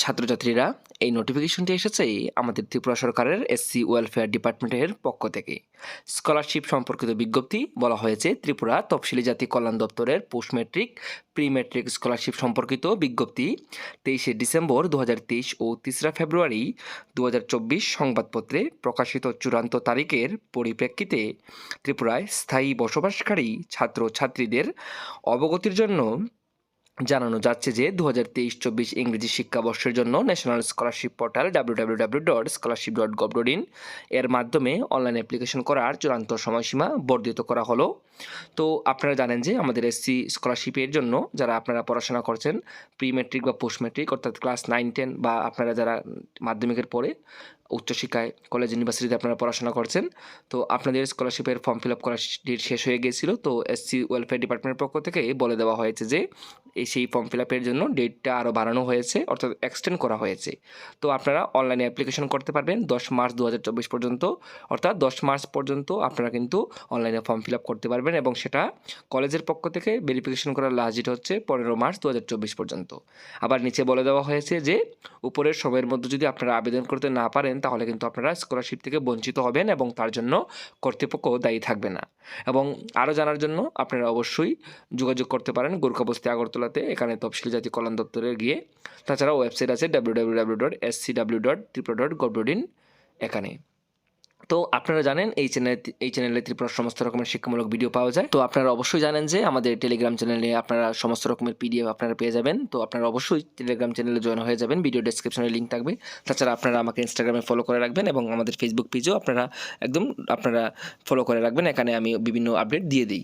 ছাত্রছাত্রীরা এই নোটিফিকেশনটি এসেছে আমাদের ত্রিপুরা সরকারের এসসি ওয়েলফেয়ার ডিপার্টমেন্টের পক্ষ থেকে। স্কলারশিপ সম্পর্কিত বিজ্ঞপ্তি বলা হয়েছে, ত্রিপুরা তফসিলি জাতি কল্যাণ দপ্তরের post matric pre matric scholarship সম্পর্কিত বিজ্ঞপ্তি তেইশে ডিসেম্বর দু হাজার তেইশ ও তেসরা ফেব্রুয়ারি দু হাজার চব্বিশ সংবাদপত্রে প্রকাশিত চূড়ান্ত তারিখের পরিপ্রেক্ষিতে ত্রিপুরায় স্থায়ী বসবাসকারী ছাত্র ছাত্রীদের অবগতির জন্য জানানো যাচ্ছে যে দু হাজার তেইশ চব্বিশ ইংরেজি শিক্ষাবর্ষের জন্য national scholarship portal W W W dot scholarship dot gov dot in এর মাধ্যমে অনলাইন অ্যাপ্লিকেশন করার চূড়ান্ত সময়সীমা বর্ধিত করা হলো। তো আপনারা জানেন যে আমাদের এসসি স্কলারশিপের জন্য যারা আপনারা পড়াশোনা করছেন প্রি মেট্রিক বা পোস্ট মেট্রিক অর্থাৎ ক্লাস নাইন, টেন বা আপনারা যারা মাধ্যমিকের পরে উচ্চশিক্ষায়, কলেজ, ইউনিভার্সিটিতে আপনারা পড়াশোনা করছেন, তো আপনাদের স্কলারশিপের ফর্ম ফিল আপ ডেট শেষ হয়ে গিয়েছিল। তো এসসি ওয়েলফেয়ার ডিপার্টমেন্টের পক্ষ থেকে বলে দেওয়া হয়েছে যে এই সেই ফর্ম ফিল আপের জন্য ডেটটা আরও বাড়ানো হয়েছে, অর্থাৎ এক্সটেন্ড করা হয়েছে। তো আপনারা অনলাইনে অ্যাপ্লিকেশন করতে পারবেন দশ মার্চ দু হাজার চব্বিশ পর্যন্ত, অর্থাৎ দশ মার্চ পর্যন্ত আপনারা কিন্তু অনলাইনে ফর্ম ফিল আপ করতে পারবেন এবং সেটা কলেজের পক্ষ থেকে ভেরিফিকেশন করার লাস্ট ডেট হচ্ছে পনেরো মার্চ দু হাজার চব্বিশ পর্যন্ত। আবার নিচে বলে দেওয়া হয়েছে যে, উপরের সময়ের মধ্যে যদি আপনারা আবেদন করতে না পারেন, তাহলে কিন্তু আপনারা স্কলারশিপ থেকে বঞ্চিত হবেন এবং তার জন্য কর্তৃপক্ষ দায়ী থাকবে না। এবং আরও জানার জন্য আপনারা অবশ্যই যোগাযোগ করতে পারেন গোর্খাবস্তি আগরতলাতে এখানে তফসিলি জাতি কল্যাণ দপ্তরে গিয়ে তাছাড়া ওয়েবসাইট আছে W W W dot S C W dot Tripura dot gov in এখানে। তো আপনারা জানেন, এই চ্যানেলে এই চ্যানেলে ত্রিপুরার সমস্ত রকমের শিক্ষামূলক ভিডিও পাওয়া যায়। তো আপনারা অবশ্যই জানেন যে আমাদের টেলিগ্রাম চ্যানেলে আপনারা সমস্ত রকমের পিডিএফ আপনারা পেয়ে যাবেন। তো আপনারা অবশ্যই টেলিগ্রাম চ্যানেলে জয়েন হয়ে যাবেন। ভিডিও ডেসক্রিপশনে লিঙ্ক থাকবে। তাছাড়া আপনারা আমাকে ইনস্টাগ্রামে ফলো করে রাখবেন এবং আমাদের ফেসবুক পেজেও আপনারা একদম আপনারা ফলো করে রাখবেন। এখানে আমি বিভিন্ন আপডেট দিয়ে দিই।